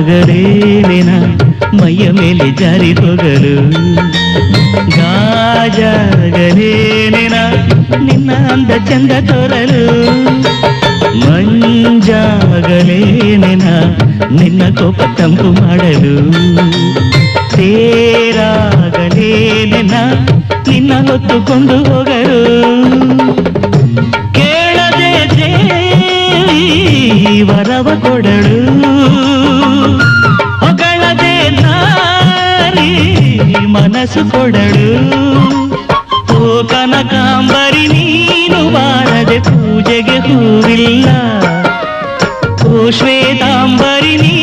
ಗಾಜಾಗಲೇನೆನ ಮೈಯ ಮೇಲೆ ಜಾರಿ ಹೋಗಲು ಗಾಜಾಗಲೇನೆನ ನಿನ್ನ ಅಂದ ಚಂದ ತೋರಲು. ಮಂಜಾಗಲೇನ ನಿನ್ನ ಕೋಪ ತಂಪು ಮಾಡಲು. ತೇರಾಗಲೇನೆನ ನಿನ್ನ ಹೊತ್ತುಕೊಂಡು ಹೋಗಲು. ಕೇಳದೆ ದೇವಿ ವರವ ಕೊಡಳು ಮನಸ್ಸು ಕೊಡಳು ಓ ಕನಕಾಂಬರಿ ನೀನು ಬಾರದೆ ಪೂಜೆಗೆ ಹೂವಿಲ್ಲ ಓ ಶ್ವೇತಾಂಬರಿ ನೀ